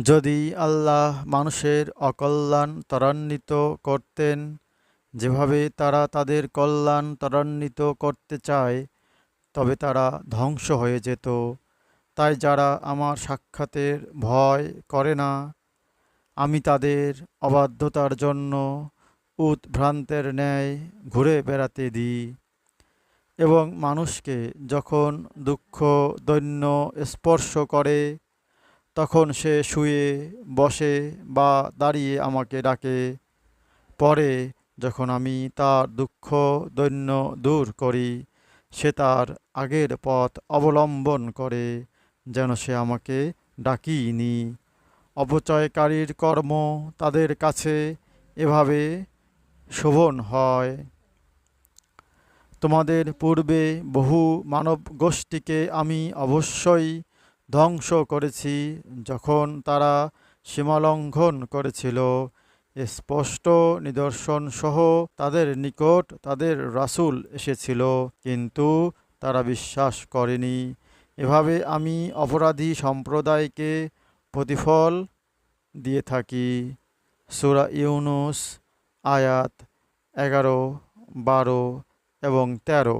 যদি আল্লাহ মানুষের অকল্যাণ ত্বরান্বিত করতেন, যেভাবে তারা তাদের কল্যাণ ত্বরান্বিত করতে চায়, তবে তারা ধ্বংস হয়ে যেত। তাই যারা আমার সাক্ষাতের ভয় করে না, আমি তাদের অবাধ্যতার জন্য উদ্ভ্রান্তের ন্যায় ঘুরে বেড়াতে দিই। এবং মানুষকে যখন দুঃখ, দৈন্য স্পর্শ করে তখন সে শুয়ে, বসে বা দাঁড়িয়ে আমাকে ডাকে। পরে যখন আমি তার দুঃখ দৈন্য দূর করি, সে তার আগের পথ অবলম্বন করে, যেন সে আমাকে ডাকিনি। অপচয়কারীর কর্ম তাদের কাছে এভাবে শোভন হয়। তোমাদের পূর্বে বহু মানব গোষ্ঠীকে আমি অবশ্যই ধ্বংস করেছি, যখন তারা সীমালঙ্ঘন করেছিল। স্পষ্ট নিদর্শন সহ তাদের নিকট তাদের রাসূল এসেছিল, কিন্তু তারা বিশ্বাস করেনি। এভাবে আমি অপরাধী সম্প্রদায়কে প্রতিফল দিয়ে থাকি। সূরা ইউনুস, আয়াত এগারো, বারো এবং তেরো।